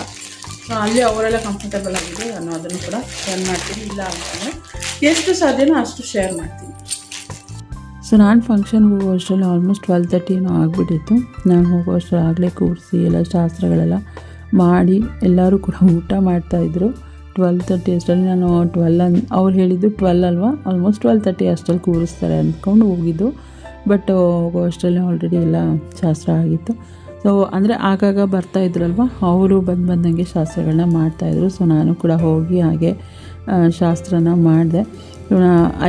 ಅಲ್ಲಿ ಅವರೆಲ್ಲ ಕಂಫರ್ಟಬಲ್ ಆಗಿದೆ, ನಾನು ಅದನ್ನು ಕೂಡ ಶೇರ್ ಮಾಡ್ತೀನಿ. ಇಲ್ಲ ಅಂತಂದರೆ ಎಷ್ಟು ಸಾಧ್ಯನೋ ಅಷ್ಟು ಶೇರ್ ಮಾಡ್ತೀನಿ. ಸೊ ನಾನು ಫಂಕ್ಷನ್ಗೆ ಹೋಗೋ ಅಷ್ಟರಲ್ಲಿ ಆಲ್ಮೋಸ್ಟ್ ಟ್ವೆಲ್ ತರ್ಟಿನೂ ಆಗಿಬಿಟ್ಟಿತ್ತು. ನಾನು ಹೋಗೋ ಅಷ್ಟರಲ್ಲಿ ಆಗಲೇ ಕೂರಿಸಿ ಎಲ್ಲ ಶಾಸ್ತ್ರಗಳೆಲ್ಲ ಮಾಡಿ ಎಲ್ಲರೂ ಕೂಡ ಊಟ ಮಾಡ್ತಾಯಿದ್ರು ಟ್ವೆಲ್ ತರ್ಟಿ ಅಷ್ಟರಲ್ಲಿ ನಾನು ಟ್ವೆಲ್ ಅನ್ ಅವ್ರು ಹೇಳಿದ್ದು ಟ್ವೆಲ್ ಅಲ್ವಾ? ಆಲ್ಮೋಸ್ಟ್ ಟ್ವೆಲ್ ತರ್ಟಿ ಅಷ್ಟರಲ್ಲಿ ಕೂರಿಸ್ತಾರೆ ಅಂದ್ಕೊಂಡು ಹೋಗಿದ್ದು. ಬಟ್ ಹೋಗೋ ಅಷ್ಟರಲ್ಲಿ ಆಲ್ರೆಡಿ ಎಲ್ಲ ಶಾಸ್ತ್ರ ಆಗಿತ್ತು. ಸೊ ಅಂದರೆ ಆಗಾಗ ಬರ್ತಾ ಇದ್ರಲ್ವ? ಅವರು ಬಂದು ಬಂದಂಗೆ ಶಾಸ್ತ್ರಗಳನ್ನ ಮಾಡ್ತಾಯಿದ್ರು ಸೊ ನಾನು ಕೂಡ ಹೋಗಿ ಹಾಗೆ ಶಾಸ್ತ್ರನ ಮಾಡಿದೆ.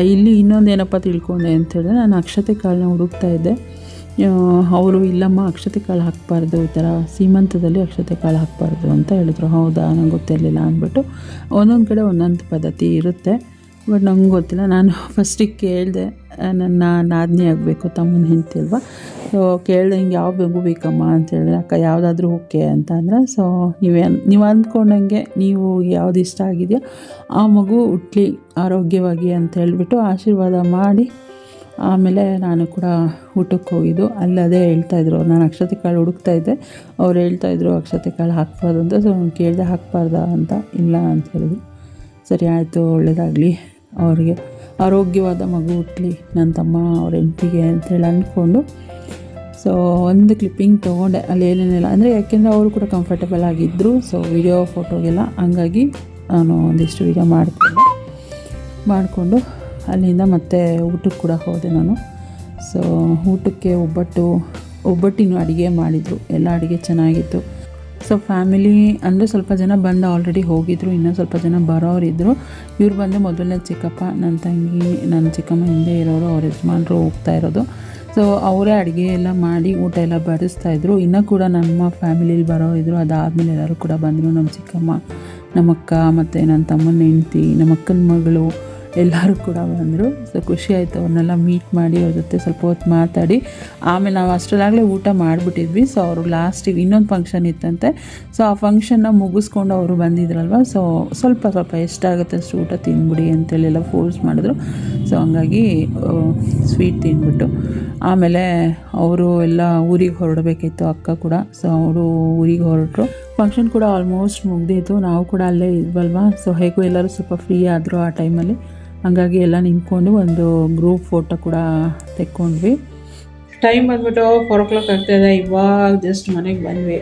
ಇಲ್ಲಿ ಇನ್ನೊಂದು ಏನಪ್ಪ ತಿಳ್ಕೊಂಡೆ ಅಂತ ಹೇಳಿದ್ರೆ, ನಾನು ಅಕ್ಷತೆ ಕಾಳನ್ನ ಹುಡುಕ್ತಾ ಇದ್ದೆ. ಅವರು, ಇಲ್ಲಮ್ಮ, ಅಕ್ಷತೆ ಕಾಳು ಹಾಕಬಾರ್ದು. ಈ ಥರ ಸೀಮಂತದಲ್ಲಿ ಅಕ್ಷತೆ ಕಾಳು ಹಾಕಬಾರ್ದು ಅಂತ ಹೇಳಿದ್ರು. ಹೌದಾ? ನಂಗೆ ಗೊತ್ತಿರಲಿಲ್ಲ ಅಂದ್ಬಿಟ್ಟು. ಒಂದೊಂದು ಕಡೆ ಒಂದೊಂದು ಪದ್ಧತಿ ಇರುತ್ತೆ. ಬಟ್ ನಂಗೆ ಗೊತ್ತಿಲ್ಲ. ನಾನು ಫಸ್ಟಿಗೆ ಕೇಳಿದೆ, ನನ್ನ ನಾದಿನಿ ಆಗಬೇಕು, ತಮ್ಮನ ಹೆಂಡತಿ ಅಲ್ವಾ? ಸೊ ಕೇಳಿದೆ, ಹಿಂಗೆ ಯಾವ ಬೆಗು ಬೇಕಮ್ಮ? ಅಂತ ಹೇಳಿದ್ರೆ ಅಕ್ಕ, ಯಾವುದಾದ್ರೂ ಓಕೆ ಅಂತ ಅಂದ್ರೆ ಸೊ ನೀವೇ ನೀವು ಅಂದ್ಕೊಂಡಂಗೆ ನೀವು ಯಾವ್ದು ಇಷ್ಟ ಆಗಿದೆಯೋ, ಆ ಮಗು ಹುಟ್ಲಿ, ಆರೋಗ್ಯವಾಗಿ ಅಂತ ಹೇಳಿಬಿಟ್ಟು ಆಶೀರ್ವಾದ ಮಾಡಿ, ಆಮೇಲೆ ನಾನು ಕೂಡ ಊಟಕ್ಕೆ ಹೋಗಿದ್ದು. ಅಲ್ಲಿ ಅದೇ ಹೇಳ್ತಾಯಿದ್ರು ನಾನು ಅಕ್ಷತೆ ಕಾಳು ಹುಡುಕ್ತಾಯಿದ್ದೆ ಅವ್ರು ಹೇಳ್ತಾಯಿದ್ರು ಅಕ್ಷತೆ ಕಾಳು ಹಾಕ್ಬಾರ್ದು ಅಂತ. ಸೊ ಕೇಳಿದೆ, ಹಾಕ್ಬಾರ್ದಾ ಅಂತ? ಇಲ್ಲ ಅಂತ ಹೇಳಿದ್ರು. ಸರಿ ಆಯಿತು ಒಳ್ಳೆಯದಾಗಲಿ ಅವ್ರಿಗೆ ಆರೋಗ್ಯವಾದ ಮಗು ಹುಟ್ಟಲಿ ನನ್ನ ತಮ್ಮ ಅವ್ರ ಹೆಂಡತಿಗೆ ಅಂತೇಳಿ ಅಂದ್ಕೊಂಡು. ಸೊ ಒಂದು ಕ್ಲಿಪ್ಪಿಂಗ್ ತೊಗೊಂಡೆ. ಅಲ್ಲಿ ಏನೇನಿಲ್ಲ, ಅಂದರೆ ಯಾಕೆಂದರೆ ಅವರು ಕೂಡ ಕಂಫರ್ಟಬಲ್ ಆಗಿದ್ದರು ಸೊ ವಿಡಿಯೋ ಫೋಟೋಗೆಲ್ಲ ಹಂಗಾಗಿ ನಾನು ಒಂದಿಷ್ಟು ವಿಡಿಯೋ ಮಾಡಿಕೊಂಡೆ. ಮಾಡಿಕೊಂಡು ಅಲ್ಲಿಂದ ಮತ್ತೆ ಊಟಕ್ಕೆ ಕೂಡ ಹೋದೆ ನಾನು. ಸೊ ಊಟಕ್ಕೆ ಒಬ್ಬಟ್ಟು, ಒಬ್ಬಟ್ಟಿನೂ ಅಡುಗೆ ಮಾಡಿದರು. ಎಲ್ಲ ಅಡುಗೆ ಚೆನ್ನಾಗಿತ್ತು. ಸೊ ಫ್ಯಾಮಿಲಿ ಅಂದರೆ ಸ್ವಲ್ಪ ಜನ ಬಂದು ಆಲ್ರೆಡಿ ಹೋಗಿದ್ರು, ಇನ್ನೂ ಸ್ವಲ್ಪ ಜನ ಬರೋರಿದ್ದರು ಇವ್ರು ಬಂದು ಮೊದಲನೇ ಚಿಕ್ಕಪ್ಪ ನನ್ನ ತಂಗಿ ನನ್ನ ಚಿಕ್ಕಮ್ಮ ಹಿಂದೆ ಇರೋರು, ಅವ್ರ ಯಜಮಾನರು ಹೋಗ್ತಾ ಇರೋದು. ಸೊ ಅವರೇ ಅಡುಗೆ ಎಲ್ಲ ಮಾಡಿ ಊಟ ಎಲ್ಲ ಬಡಿಸ್ತಾಯಿದ್ರು ಇನ್ನೂ ಕೂಡ ನಮ್ಮ ಫ್ಯಾಮಿಲಿಲಿ ಬರೋ ಇದ್ರು. ಅದಾದಮೇಲೆ ಎಲ್ಲರೂ ಕೂಡ ಬಂದರು. ನಮ್ಮ ಚಿಕ್ಕಮ್ಮ ನಮ್ಮ ಅಕ್ಕ ಮತ್ತು ನನ್ನ ತಮ್ಮನ ಹೆಂಡ್ತಿ ನಮ್ಮ ಅಕ್ಕನ ಮಗಳು. ಎಲ್ಲರೂ ಕೂಡ ಬಂದರು. ಸೊ, ಖುಷಿ ಆಯಿತು ಅವ್ರನ್ನೆಲ್ಲ ಮೀಟ್ ಮಾಡಿ, ಅವ್ರ ಜೊತೆ ಸ್ವಲ್ಪ ಹೊತ್ತು ಮಾತಾಡಿ. ಆಮೇಲೆ ನಾವು ಅಷ್ಟರಲ್ಲಾಗಲೇ ಊಟ ಮಾಡಿಬಿಟ್ಟಿದ್ವಿ. ಸೊ, ಅವರು ಲಾಸ್ಟಿಗೆ ಇನ್ನೊಂದು ಫಂಕ್ಷನ್ ಇತ್ತಂತೆ. ಸೊ, ಆ ಫಂಕ್ಷನ್ನ ಮುಗಿಸ್ಕೊಂಡು ಅವರು ಬಂದಿದ್ರಲ್ವ? ಸೊ, ಸ್ವಲ್ಪ ಸ್ವಲ್ಪ ಎಷ್ಟಾಗುತ್ತೆ ಅಷ್ಟು ಊಟ ತಿನ್ಬಿಡಿ ಅಂತೇಳಿ ಎಲ್ಲ ಫೋರ್ಸ್ ಮಾಡಿದ್ರು. ಸೊ, ಹಂಗಾಗಿ ಸ್ವೀಟ್ ತಿಂದ್ಬಿಟ್ಟು. ಆಮೇಲೆ, ಅವರು ಎಲ್ಲ ಊರಿಗೆ ಹೊರಡಬೇಕಿತ್ತು ಅಕ್ಕ ಕೂಡ. ಸೊ, ಅವರು ಊರಿಗೆ ಹೊರಟರು. ಫಂಕ್ಷನ್ ಕೂಡ ಆಲ್ಮೋಸ್ಟ್ ಮುಗ್ದಿತ್ತು ನಾವು ಕೂಡ ಅಲ್ಲೇ ಇದ್ವಲ್ವಾ? ಸೊ ಹೇಗೂ ಎಲ್ಲರೂ ಸ್ವಲ್ಪ ಫ್ರೀ ಆದರು ಆ ಟೈಮಲ್ಲಿ ಹಂಗಾಗಿ ಎಲ್ಲ ನಿಂತ್ಕೊಂಡು ಒಂದು ಗ್ರೂಪ್ ಫೋಟೋ ಕೂಡ ತೆಕ್ಕೊಂಡ್ವಿ. ಟೈಮ್ ಬಂದ್ಬಿಟ್ಟು ಫೋರ್ ಓ ಕ್ಲಾಕ್ ಆಗ್ತಾಯಿದೆ ಇವಾಗ ಜಸ್ಟ್ ಮನೆಗೆ ಬಂದ್ವಿ.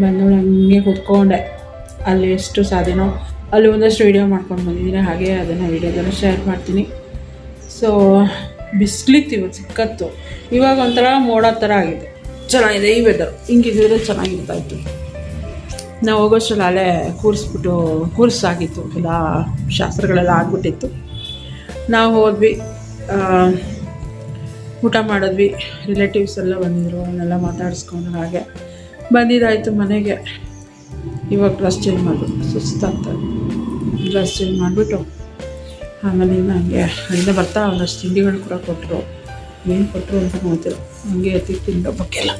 ಬಂದು ಹಂಗೆ ಕೂತ್ಕೊಂಡೆ. ಅಲ್ಲಿ ಎಷ್ಟು ಸಾಧ್ಯನೋ. ಅಲ್ಲಿ ಒಂದಷ್ಟು ವೀಡಿಯೋ ಮಾಡ್ಕೊಂಡು ಬಂದಿದ್ದೀನಿ. ಹಾಗೆ ಅದನ್ನು ವೀಡಿಯೋದನ್ನು ಶೇರ್ ಮಾಡ್ತೀನಿ. ಸೊ ಬಿಸ್ಲಿತ್ತು ಇವತ್ತು ಸಿಕ್ಕತ್ತು. ಇವಾಗ ಒಂಥರ ಮೋಡ ಥರ ಆಗಿದೆ. ಚೆನ್ನಾಗಿದೆ, ಈ ವೆದರ್ ಹಿಂಗಿದ್ರೆ ಚೆನ್ನಾಗಿರ್ತಾ ಇತ್ತು ನಾವು ಹೋಗೋಷ್ಟರಲ್ಲಿ ಅಲ್ಲೇ ಕೂರಿಸ್ಬಿಟ್ಟು, ಕೂರಿಸಾಗಿತ್ತು. ಎಲ್ಲ ಶಾಸ್ತ್ರಗಳೆಲ್ಲ ಆಗ್ಬಿಟ್ಟಿತ್ತು. ನಾವು ಹೋದ್ವಿ ಊಟ ಮಾಡಿದ್ವಿ. ರಿಲೇಟಿವ್ಸ್ ಎಲ್ಲ ಬಂದಿದ್ರು, ಅವನ್ನೆಲ್ಲ ಮಾತಾಡಿಸ್ಕೊಂಡು ಹಾಗೆ. ಬಂದಿದ್ದಾಯಿತು ಮನೆಗೆ. ಇವಾಗ ಡ್ರೆಸ್ ಚೇಂಜ್ ಮಾಡಿಬಿಟ್ಟು ಸುಸ್ತಾಗ್ತದೆ ಡ್ರೆಸ್ ಚೇಂಜ್ ಮಾಡಿಬಿಟ್ಟು ಆಮೇಲೆ ಹಂಗೆ, ಅಲ್ಲಿಂದ ಬರ್ತಾ ಒಂದಷ್ಟು ತಿಂಡಿಗಳು ಕೂಡ ಕೊಟ್ಟರು ಏನು ಕೊಟ್ಟರು ಅಂತ ನೋಡ್ತಿರು ಹಂಗೆ ಎತ್ತಿ ಬಕ್ಕೆಲ್ಲ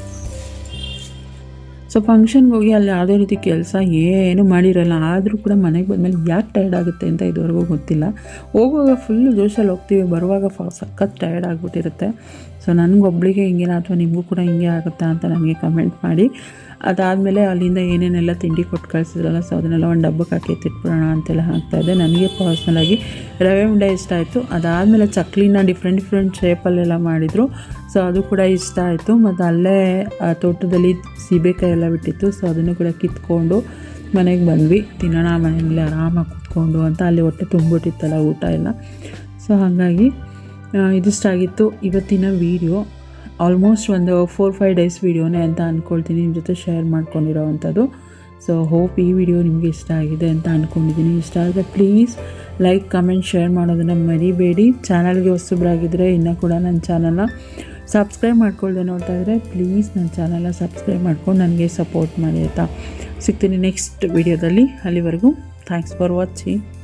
ಸೊ ಫಂಕ್ಷನ್ಗೆ ಹೋಗಿ ಅಲ್ಲಿ ಯಾವುದೇ ರೀತಿ ಕೆಲಸ ಏನು ಮಾಡಿರಲ್ಲ, ಆದರೂ ಕೂಡ ಮನೆಗೆ ಬಂದಮೇಲೆ ಯಾಕೆ ಟೈರ್ಡ್ ಆಗುತ್ತೆ ಅಂತ ಇದುವರೆಗೂ ಗೊತ್ತಿಲ್ಲ. ಹೋಗುವಾಗ ಫುಲ್ಲು ಜೋಶಲ್ಲಿ ಹೋಗ್ತೀವಿ, ಬರುವಾಗ ಫ ಸಖತ್ ಟೈರ್ಡ್ ಆಗಿಬಿಟ್ಟಿರುತ್ತೆ. ಸೊ ನನಗೊಬ್ಳಿಗೆ ಹಿಂಗೇನ ಅಥವಾ ನಿಮಗೂ ಕೂಡ ಹಿಂಗೆ ಆಗುತ್ತಾ ಅಂತ ನನಗೆ ಕಮೆಂಟ್ ಮಾಡಿ. ಅದಾದಮೇಲೆ ಅಲ್ಲಿಂದ ಏನೇನೆಲ್ಲ ತಿಂಡಿ ಕೊಟ್ಟು ಕಳಿಸಿದ್ರಲ್ಲ ಸೊ ಅದನ್ನೆಲ್ಲ ಒಂದು ಡಬ್ಬಕ್ಕೆ ಹಾಕಿ ಎತ್ತಿಟ್ಬಿಡೋಣ ಅಂತೆಲ್ಲ ಇದೆ ನನಗೆ ಪರ್ಸ್ನಲಾಗಿ ರವೆ ಉಂಡೆ ಇಷ್ಟ ಆಯಿತು. ಅದಾದಮೇಲೆ ಚಕ್ಲಿನ ಡಿಫ್ರೆಂಟ್ ಡಿಫ್ರೆಂಟ್ ಶೇಪಲ್ಲೆಲ್ಲ ಮಾಡಿದರು. ಸೊ ಅದು ಕೂಡ ಇಷ್ಟ ಆಯಿತು. ಮತ್ತು ಅಲ್ಲೇ ತೋಟದಲ್ಲಿ ಸೀಬೆಕಾಯಿ ಎಲ್ಲ ಬಿಟ್ಟಿತ್ತು. ಸೊ ಅದನ್ನು ಕೂಡ ಕಿತ್ಕೊಂಡು ಮನೆಗೆ ಬಂದ್ವಿ. ತಿನ್ನೋಣ ಮನೆಯಲ್ಲಿ ಆರಾಮಾಗಿ ಕೂತ್ಕೊಂಡು ಅಂತ ಅಲ್ಲಿ ಹೊಟ್ಟೆ ತುಂಬಿಟ್ಟಿತ್ತಲ್ಲ ಊಟ ಎಲ್ಲ. ಸೊ ಹಾಗಾಗಿ ಇದಿಷ್ಟಾಗಿತ್ತು ಇವತ್ತಿನ ವೀಡಿಯೋ ಆಲ್ಮೋಸ್ಟ್ ಒಂದು ಫೋರ್ ಫೈವ್ ಡೇಸ್ ವೀಡಿಯೋನೇ ಅಂತ ಅಂದ್ಕೊಳ್ತೀನಿ ನಿಮ್ಮ ಜೊತೆ ಶೇರ್ ಮಾಡ್ಕೊಂಡಿರೋವಂಥದ್ದು ಸೊ ಹೋಪ್ ಈ ವಿಡಿಯೋ ನಿಮಗೆ ಇಷ್ಟ ಆಗಿದೆ ಅಂತ ಅಂದ್ಕೊಂಡಿದ್ದೀನಿ ಇಷ್ಟ ಆದರೆ ಪ್ಲೀಸ್ ಲೈಕ್ ಕಮೆಂಟ್ ಶೇರ್ ಮಾಡೋದನ್ನು ಮರಿಬೇಡಿ. ಚಾನಲ್ಗೆ ಹೊಸಬ್ರಾಗಿದ್ದರೆ ಇನ್ನೂ ಕೂಡ ನನ್ನ ಚಾನಲ್ನ ಸಬ್ಸ್ಕ್ರೈಬ್ ಮಾಡ್ಕೊಳ್ದೆ ನೋಡ್ತಾ ಇದ್ದರೆ ಪ್ಲೀಸ್ ನನ್ನ ಚಾನಲ್ನ ಸಬ್ಸ್ಕ್ರೈಬ್ ಮಾಡ್ಕೊಂಡು ನನಗೆ ಸಪೋರ್ಟ್ ಮಾಡಿ ಆಯಿತಾ? ಸಿಗ್ತೀನಿ ನೆಕ್ಸ್ಟ್ ವಿಡಿಯೋದಲ್ಲಿ ಅಲ್ಲಿವರೆಗೂ ಥ್ಯಾಂಕ್ಸ್ ಫಾರ್ ವಾಚಿಂಗ್